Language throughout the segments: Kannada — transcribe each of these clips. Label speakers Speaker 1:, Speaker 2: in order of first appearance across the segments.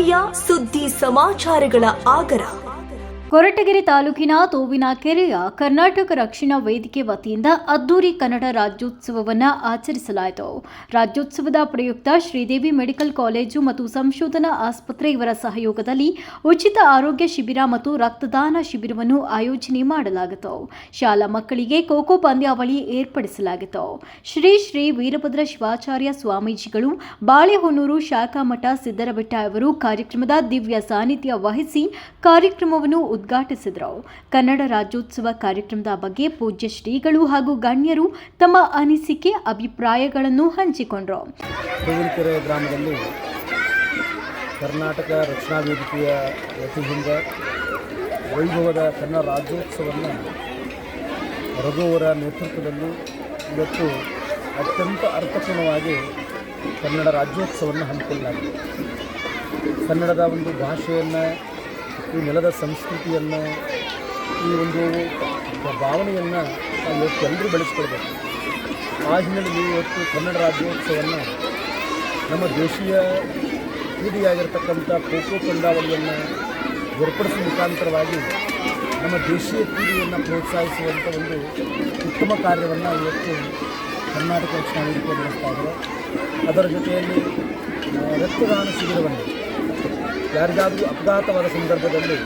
Speaker 1: ಜನಪ್ರಿಯ ಸುದ್ದಿ ಸಮಾಚಾರಗಳ ಆಗರ.
Speaker 2: ಕೊರಟಗೆರೆ ತಾಲೂಕಿನ ತೋವಿನ ಕೆರೆಯ ಕರ್ನಾಟಕ ರಕ್ಷಣಾ ವೇದಿಕೆ ವತಿಯಿಂದ ಅದ್ದೂರಿ ಕನ್ನಡ ರಾಜ್ಯೋತ್ಸವವನ್ನು ಆಚರಿಸಲಾಯಿತು. ರಾಜ್ಯೋತ್ಸವದ ಪ್ರಯುಕ್ತ ಶ್ರೀದೇವಿ ಮೆಡಿಕಲ್ ಕಾಲೇಜು ಮತ್ತು ಸಂಶೋಧನಾ ಆಸ್ಪತ್ರೆ ಇವರ ಸಹಯೋಗದಲ್ಲಿ ಉಚಿತ ಆರೋಗ್ಯ ಶಿಬಿರ ಮತ್ತು ರಕ್ತದಾನ ಶಿಬಿರವನ್ನು ಆಯೋಜನೆ ಮಾಡಲಾಗಿತ್ತು. ಶಾಲಾ ಮಕ್ಕಳಿಗೆ ಖೋಖೋ ಪಂದ್ಯಾವಳಿ ಏರ್ಪಡಿಸಲಾಗಿತ್ತು. ಶ್ರೀ ಶ್ರೀ ವೀರಭದ್ರ ಶಿವಾಚಾರ್ಯ ಸ್ವಾಮೀಜಿಗಳು ಬಾಳೆಹೊನ್ನೂರು ಶಾಖಾ ಮಠ ಸಿದ್ದರಬೆಟ್ಟ ಅವರು ಕಾರ್ಯಕ್ರಮದ ದಿವ್ಯ ಸಾನ್ನಿಧ್ಯ ವಹಿಸಿ ಕಾರ್ಯಕ್ರಮವನ್ನು ಉದ್ಘಾಟಿಸಿದರು. ಕನ್ನಡ ರಾಜ್ಯೋತ್ಸವ ಕಾರ್ಯಕ್ರಮದ ಬಗ್ಗೆ ಪೂಜ್ಯ ಶ್ರೀಗಳು ಹಾಗೂ ಗಣ್ಯರು ತಮ್ಮ ಅನಿಸಿಕೆ, ಅಭಿಪ್ರಾಯಗಳನ್ನು ಹಂಚಿಕೊಂಡರು.
Speaker 3: ತೂಗುಲಕೆರೆ ಗ್ರಾಮದಲ್ಲಿ ಕರ್ನಾಟಕ ರಕ್ಷಣಾ ವೇದಿಕೆಯ ವತಿಯಿಂದ ವೈಭವದ ಕನ್ನಡ ರಾಜ್ಯೋತ್ಸವವನ್ನು ರಘುವರ ನೇತೃತ್ವದಲ್ಲಿ ಇವತ್ತು ಅತ್ಯಂತ ಅರ್ಥಪೂರ್ಣವಾಗಿ ಕನ್ನಡ ರಾಜ್ಯೋತ್ಸವವನ್ನು ಹಮ್ಮಿಕೊಳ್ಳಲಾಗಿದೆ. ಕನ್ನಡದ ಒಂದು ಭಾಷೆಯನ್ನು ಈ ನೆಲದ ಸಂಸ್ಕೃತಿಯನ್ನು, ಈ ಒಂದು ಭಾವನೆಯನ್ನು ನಾವು ಇವತ್ತು ಎಲ್ಲರೂ ಬೆಳೆಸ್ಕೊಳ್ಬೇಕು. ಆ ಹಿನ್ನೆಲೆಯಲ್ಲಿ ಇವತ್ತು ಕನ್ನಡ ರಾಜ್ಯೋತ್ಸವವನ್ನು ನಮ್ಮ ದೇಶೀಯ ಕ್ರೀಡೆಯಾಗಿರ್ತಕ್ಕಂಥ ಖೋಖೋ ಪಂದ್ಯಾವಳಿಯನ್ನು ಏರ್ಪಡಿಸುವ ಮುಖಾಂತರವಾಗಿ ನಮ್ಮ ದೇಶೀಯ ಕ್ರೀಡೆಯನ್ನು ಪ್ರೋತ್ಸಾಹಿಸುವಂಥ ಒಂದು ಉತ್ತಮ ಕಾರ್ಯವನ್ನು ಇವತ್ತು ಕರ್ನಾಟಕ ರಕ್ಷಣಾ ವೇದಿಕೆ ನಡೆಸ್ತಾ ಇದೆ ಅದರ ಜೊತೆಯಲ್ಲಿ ರಕ್ತದಾನ ಶಿಬಿರವನ್ನು ಯಾರಿಗಾದರೂ ಅಪಘಾತವಾದ ಸಂದರ್ಭದಲ್ಲಿ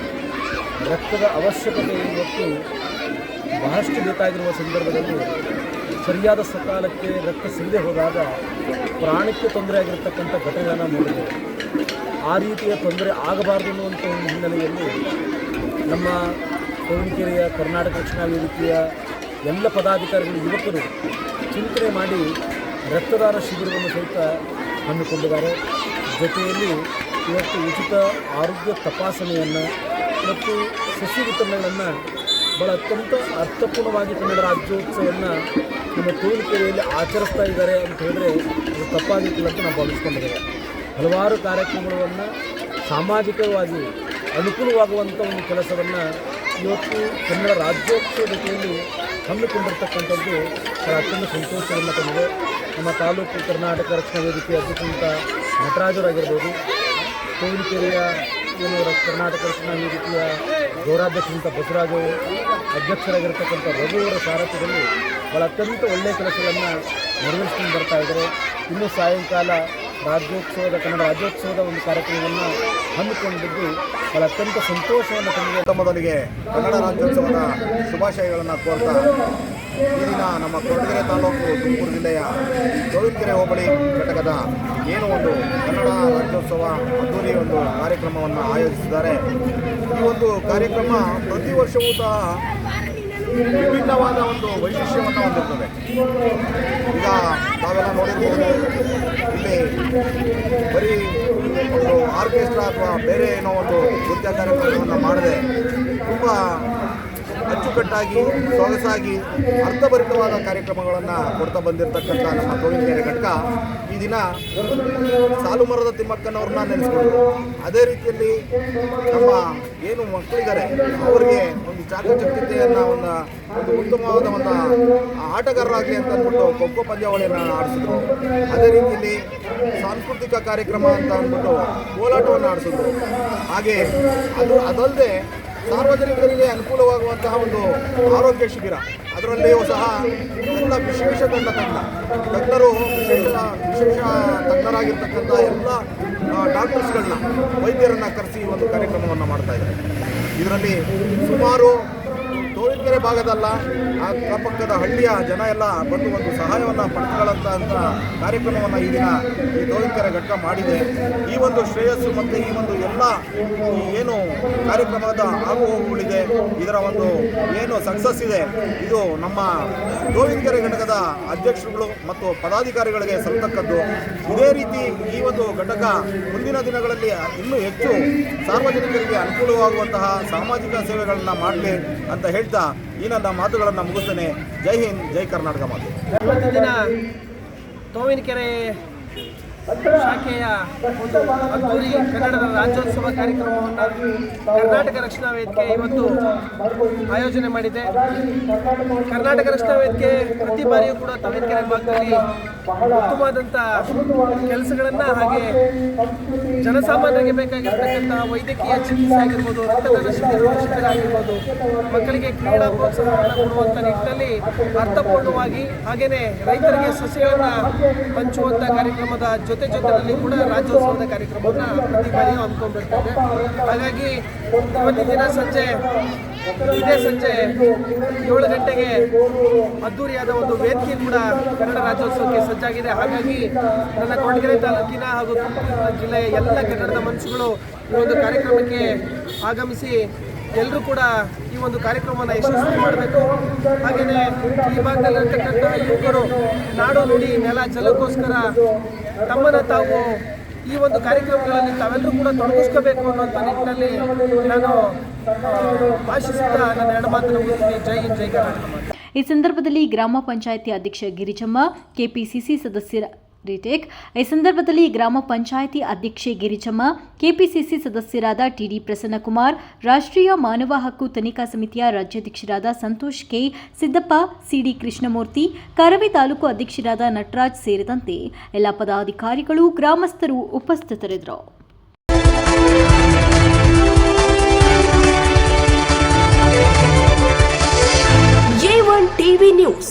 Speaker 3: ರಕ್ತದ ಅವಶ್ಯಕತೆ ಇವತ್ತು ಬಹಳಷ್ಟು ಬೇಕಾಗಿರುವ ಸಂದರ್ಭದಲ್ಲಿ ಸರಿಯಾದ ಸಕಾಲಕ್ಕೆ ರಕ್ತ ಸಿಗದೆ ಹೋದಾಗ ಪ್ರಾಣಕ್ಕೆ ತೊಂದರೆ ಆಗಿರತಕ್ಕಂಥ ಘಟನೆಗಳನ್ನು ನೋಡಿದೆ. ಆ ರೀತಿಯ ತೊಂದರೆ ಆಗಬಾರದು ಅನ್ನುವಂಥ ಒಂದು ಹಿನ್ನೆಲೆಯಲ್ಲಿ ನಮ್ಮ ಕೋವಿನಕೆರೆಯ ಕರ್ನಾಟಕ ರಕ್ಷಣಾ ವೇದಿಕೆಯ ಎಲ್ಲ ಪದಾಧಿಕಾರಿಗಳು ಯುವಕರು ಚಿಂತನೆ ಮಾಡಿ ರಕ್ತದಾನ ಶಿಬಿರವನ್ನು ಸಹಿತ ಹಮ್ಮಿಕೊಂಡಿದ್ದಾರೆ. ಜೊತೆಯಲ್ಲಿ ಇವತ್ತು ಉಚಿತ ಆರೋಗ್ಯ ತಪಾಸಣೆಯನ್ನು ಮತ್ತು ಸಸಿ ವಿತರಣೆಗಳನ್ನು ಭಾಳ ಅತ್ಯಂತ ಅರ್ಥಪೂರ್ಣವಾಗಿ ಕನ್ನಡ ರಾಜ್ಯೋತ್ಸವವನ್ನು ನಮ್ಮ ತೂರುಕೆರೆಯಲ್ಲಿ ಆಚರಿಸ್ತಾ ಇದ್ದಾರೆ ಅಂತ ಹೇಳಿದ್ರೆ ಅದು ತಪ್ಪಾಗಿತ್ತಿಲ್ಲ ಅಂತ ನಾವು ಭಾವಿಸ್ಕೊಂಡಿದ್ದೇವೆ. ಹಲವಾರು ಕಾರ್ಯಕ್ರಮಗಳನ್ನು ಸಾಮಾಜಿಕವಾಗಿ ಅನುಕೂಲವಾಗುವಂಥ ಒಂದು ಕೆಲಸವನ್ನು ಇವತ್ತು ಕನ್ನಡ ರಾಜ್ಯೋತ್ಸವ ರೀತಿಯಲ್ಲಿ ಹಮ್ಮಿಕೊಂಡಿರ್ತಕ್ಕಂಥದ್ದು ಬಹಳ ಅತ್ಯಂತ ಸಂತೋಷವನ್ನು ತಂದಿದೆ. ನಮ್ಮ ತಾಲೂಕು ಕರ್ನಾಟಕ ರಕ್ಷಣಾ ವೇದಿಕೆ ಅಧ್ಯಕ್ಷಂತ ನಟರಾಜರಾಗಿರ್ಬೋದು ಕೋವಿನಕೆರೆಯ ಏನು ಕರ್ನಾಟಕ ರಕ್ಷಣಾ ವೇದಿಕೆಯ ಗೌರಾಧ್ಯಕ್ಷರಂಥ ಬಸವರಾಜು ಅವರು, ಅಧ್ಯಕ್ಷರಾಗಿರ್ತಕ್ಕಂಥ ರಘುವರ ಸಾರಥ್ಯದಲ್ಲಿ ಬಹಳ ಅತ್ಯಂತ ಒಳ್ಳೆಯ ಕೆಲಸಗಳನ್ನು ನೆರವೇರಿಸ್ಕೊಂಡು ಬರ್ತಾ ಇದ್ದಾರೆ. ಇನ್ನು ಸಾಯಂಕಾಲ ರಾಜ್ಯೋತ್ಸವದ, ಕನ್ನಡ ರಾಜ್ಯೋತ್ಸವದ ಒಂದು ಕಾರ್ಯಕ್ರಮವನ್ನು ಹಮ್ಮಿಕೊಂಡಿದ್ದು ಬಹಳ ಅತ್ಯಂತ ಸಂತೋಷವನ್ನು ತಂದಿದೆ.
Speaker 4: ಮೊದಲಿಗೆ ಕನ್ನಡ ರಾಜ್ಯೋತ್ಸವದ ಶುಭಾಶಯಗಳನ್ನು ಕೋರ್ತಾ ದಿನ ನಮ್ಮ ಕೊರಟಗೆರೆ ತಾಲೂಕು ತುಮಕೂರು ಜಿಲ್ಲೆಯ ಗೋವಿಂದಕೆರೆ ಹೋಬಳಿ ಘಟಕದ ಏನು ಒಂದು ಕನ್ನಡ ರಾಜ್ಯೋತ್ಸವ ಅದ್ದೂರಿ ಒಂದು ಕಾರ್ಯಕ್ರಮವನ್ನು ಆಯೋಜಿಸಿದ್ದಾರೆ. ಈ ಒಂದು ಕಾರ್ಯಕ್ರಮ ಪ್ರತಿ ವರ್ಷವೂ ಸಹ ವಿಭಿನ್ನವಾದ ಒಂದು ವೈಶಿಷ್ಟ್ಯವನ್ನು ಹೊಂದಿರ್ತದೆ. ಈಗ ನಾವೆಲ್ಲ ನೋಡಿದ್ದೇವೆ ಇಲ್ಲಿ ಬರೀ ಒಂದು ಆರ್ಕೆಸ್ಟ್ರಾ ಅಥವಾ ಬೇರೆ ಏನೋ ಒಂದು ನೃತ್ಯ ಕಾರ್ಯಕ್ರಮವನ್ನು ಮಾಡದೆ ತುಂಬ ಅಚ್ಚುಕಟ್ಟಾಗಿ, ಸೊಗಸಾಗಿ, ಅರ್ಥಭರಿತವಾದ ಕಾರ್ಯಕ್ರಮಗಳನ್ನು ಕೊಡ್ತಾ ಬಂದಿರತಕ್ಕಂಥ ನಮ್ಮ ಗೋವಿನಕೆರೆ ಘಟಕ ಈ ದಿನ ಸಾಲು ಮರದ ತಿಮ್ಮಕ್ಕನವ್ರನ್ನ ನೆನೆಸ್ಕೊಂಡು ಅದೇ ರೀತಿಯಲ್ಲಿ ನಮ್ಮ ಏನು ಮಕ್ಕಳಿದ್ದಾರೆ, ಅವರಿಗೆ ಒಂದು ಚಾಕಚಕ್ಯತೆಯನ್ನು ಒಂದು ಒಂದು ಉತ್ತಮವಾದ ಒಂದು ಆಟಗಾರರಾಗಲಿ ಅಂತ ಅಂದ್ಬಿಟ್ಟು ಖೋಖೋ ಪಂದ್ಯಾವಳಿಯನ್ನು ಆಡಿಸಿದ್ರು. ಅದೇ ರೀತಿಯಲ್ಲಿ ಸಾಂಸ್ಕೃತಿಕ ಕಾರ್ಯಕ್ರಮ ಅಂತ ಅಂದ್ಬಿಟ್ಟು ಕೋಲಾಟವನ್ನು ಆಡಿಸಿದ್ರು. ಹಾಗೆ ಅದು ಅದಲ್ಲದೆ ಸಾರ್ವಜನಿಕರಿಗೆ ಅನುಕೂಲವಾಗುವಂತಹ ಒಂದು ಆರೋಗ್ಯ ಶಿಬಿರ. ಅದರಲ್ಲಿಯೂ ಸಹ ಎಲ್ಲ ವಿಶೇಷ ತಂಡ ತಂಡ. ತಜ್ಞರು ವಿಶೇಷ ವಿಶೇಷ ತಜ್ಞರಾಗಿರ್ತಕ್ಕಂಥ ಎಲ್ಲ ಡಾಕ್ಟರ್ಸ್ಗಳನ್ನ ವೈದ್ಯರನ್ನು ಕರೆಸಿ ಒಂದು ಕಾರ್ಯಕ್ರಮವನ್ನು ಮಾಡ್ತಾ ಇದ್ದಾರೆ. ಇದರಲ್ಲಿ ಸುಮಾರು ಭಾಗದಲ್ಲ. ಆ ಅಕ್ಕಪಕ್ಕದ ಹಳ್ಳಿಯ ಜನ ಎಲ್ಲ ಬಂದು ಒಂದು ಸಹಾಯವನ್ನು ಪಡೆದುಕೊಳ್ಳಂತ ಅಂತ ಕಾರ್ಯಕ್ರಮವನ್ನು ಈ ದಿನ ಈ ತೋಳಿಕೆರೆ ಘಟಕ ಮಾಡಿದೆ. ಈ ಒಂದು ಶ್ರೇಯಸ್ಸು ಮತ್ತು ಈ ಒಂದು ಎಲ್ಲ ಏನು ಕಾರ್ಯಕ್ರಮದ ಆಗು ಹೋಗುಗಳಿದೆ ಇದರ ಒಂದು ಏನು ಸಕ್ಸಸ್ ಇದೆ. ಇದು ನಮ್ಮ ಗೋವಿನಕೆರೆ ಘಟಕದ ಅಧ್ಯಕ್ಷರುಗಳು ಮತ್ತು ಪದಾಧಿಕಾರಿಗಳಿಗೆ ಸಲ್ಲತಕ್ಕದ್ದು. ಇದೇ ರೀತಿ ಈ ಒಂದು ಘಟಕ ಮುಂದಿನ ದಿನಗಳಲ್ಲಿ ಇನ್ನೂ ಹೆಚ್ಚು ಸಾರ್ವಜನಿಕರಿಗೆ ಅನುಕೂಲವಾಗುವಂತಹ ಸಾಮಾಜಿಕ ಸೇವೆಗಳನ್ನು ಮಾಡಲಿ ಅಂತ ಹೇಳ್ತಾ ಈ ನನ್ನ ಮಾತುಗಳನ್ನು ಮುಗಿಸ್ತೇನೆ. ಜೈ ಹಿಂದ್, ಜೈ ಕರ್ನಾಟಕ ಮಾತು.
Speaker 5: ಇವತ್ತು ದಿನ ತೋವಿನಕೆರೆ ಶಾಖೆಯ ಅದ್ದೂರಿ ಕನ್ನಡದ ರಾಜ್ಯೋತ್ಸವ ಕಾರ್ಯಕ್ರಮವನ್ನು ಕರ್ನಾಟಕ ರಕ್ಷಣಾ ವೇದಿಕೆ ಇವತ್ತು ಆಯೋಜನೆ ಮಾಡಿದೆ. ಕರ್ನಾಟಕ ರಕ್ಷಣಾ ವೇದಿಕೆ ಪ್ರತಿ ಬಾರಿಯೂ ಕೂಡ ತವೀನಕೆರೆ ಭಾಗದಲ್ಲಿ ಉತ್ತಮವಾದಂಥ ಕೆಲಸಗಳನ್ನು ಹಾಗೆ ಜನಸಾಮಾನ್ಯರಿಗೆ ಬೇಕಾಗಿರ್ತಕ್ಕಂಥ ವೈದ್ಯಕೀಯ ಚಿಕಿತ್ಸೆ ಆಗಿರ್ಬೋದು, ರಕ್ತದಾನ ಶಿಬಿರ ಶಿಬಿರ ಮಕ್ಕಳಿಗೆ ಕ್ರೀಡಾ ಪ್ರೋತ್ಸಾಹವನ್ನು ಕೊಡುವಂಥ ನಿಟ್ಟಿನಲ್ಲಿ ಅರ್ಥಪೂರ್ಣವಾಗಿ ಹಾಗೆಯೇ ರೈತರಿಗೆ ಸಸ್ಯಗಳನ್ನು ಹಂಚುವಂಥ ಕಾರ್ಯಕ್ರಮದ ಜೊತೆ ಜೊತೆಯಲ್ಲಿ ಕೂಡ ರಾಜ್ಯೋತ್ಸವದ ಕಾರ್ಯಕ್ರಮವನ್ನು ಪ್ರತಿ ಬಾರಿಯೂ ಹಾಗಾಗಿ ಇವತ್ತಿನ ದಿನ ಸಂಜೆ ಇದೇ ಸಂಜೆ ಏಳು ಗಂಟೆಗೆ ಅದ್ದೂರಿಯಾದ ಒಂದು ವೇದಿಕೆ ಕೂಡ ಕನ್ನಡ ರಾಜ್ಯೋತ್ಸವಕ್ಕೆ ಸಜ್ಜಾಗಿದೆ. ಹಾಗಾಗಿ ನನ್ನ ಕೊಡಗೆರೆ ತಾಲೂಕಿನ ಹಾಗೂ ತುಮಕೂರು ಜಿಲ್ಲೆಯ ಎಲ್ಲ ಕನ್ನಡದ ಮನಸ್ಸುಗಳು ಈ ಒಂದು ಕಾರ್ಯಕ್ರಮಕ್ಕೆ ಆಗಮಿಸಿ ಎಲ್ಲರೂ ಕೂಡ ಈ ಒಂದು ಕಾರ್ಯಕ್ರಮವನ್ನು ಯಶಸ್ವಿ ಮಾಡಬೇಕು. ಹಾಗೆಯೇ ಈ ಭಾಗದಲ್ಲಿರ್ತಕ್ಕಂಥ ಯುವಕರು ನಾಡು ನುಡಿ ನೆಲ ಜಲಕ್ಕೋಸ್ಕರ ತಮ್ಮನ್ನು ತಾವು ಈ ಒಂದು ಕಾರ್ಯಕ್ರಮಗಳಲ್ಲಿ ತಾವೆಲ್ಲರೂ ಕೂಡ ತೊಡಗಿಸ್ಕೋಬೇಕು ಅನ್ನುವಂಥ ನಿಟ್ಟಿನಲ್ಲಿ ನಾನು ಭಾಷಿಸುತ್ತಾ ನನ್ನ ಎರಡು ಮಾತನ್ನು ಮುಗಿಸ್ತೀನಿ. ಜೈ ಜೈ ಕರ್ನಾಟಕ.
Speaker 2: ಈ ಸಂದರ್ಭದಲ್ಲಿ ಗ್ರಾಮ ಪಂಚಾಯಿತಿ ಅಧ್ಯಕ್ಷ ಗಿರಿಜಮ್ಮ, ಕೆಪಿಸಿಸಿ ಸದಸ್ಯರ ರಿಟೇಕ್ ಈ ಸಂದರ್ಭದಲ್ಲಿ ಗ್ರಾಮ ಪಂಚಾಯಿತಿ ಅಧ್ಯಕ್ಷೆ ಗಿರಿಜಮ್ಮ, ಕೆಪಿಸಿಸಿ ಸದಸ್ಯರಾದ ಟಿಡಿ ಪ್ರಸನ್ನಕುಮಾರ್, ರಾಷ್ಟ್ರೀಯ ಮಾನವ ಹಕ್ಕು ತನಿಖಾ ಸಮಿತಿಯ ರಾಜ್ಯಾಧ್ಯಕ್ಷರಾದ ಸಂತೋಷ್ ಕೆ, ಸಿದ್ದಪ್ಪ, ಸಿಡಿ ಕೃಷ್ಣಮೂರ್ತಿ, ಕರವೇ ತಾಲೂಕು ಅಧ್ಯಕ್ಷರಾದ ನಟರಾಜ್ ಸೇರಿದಂತೆ ಎಲ್ಲ ಪದಾಧಿಕಾರಿಗಳು, ಗ್ರಾಮಸ್ಥರು ಉಪಸ್ಥಿತರಿದ್ದರು.
Speaker 1: TV news.